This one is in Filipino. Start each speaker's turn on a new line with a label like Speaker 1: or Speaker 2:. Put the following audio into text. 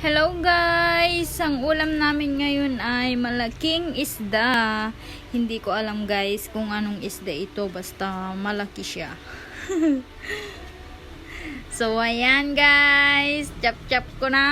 Speaker 1: Hello guys! Ang ulam namin ngayon ay malaking isda. Hindi ko alam guys kung anong isda ito basta malaki siya. so ayan guys, chap-chap ko na.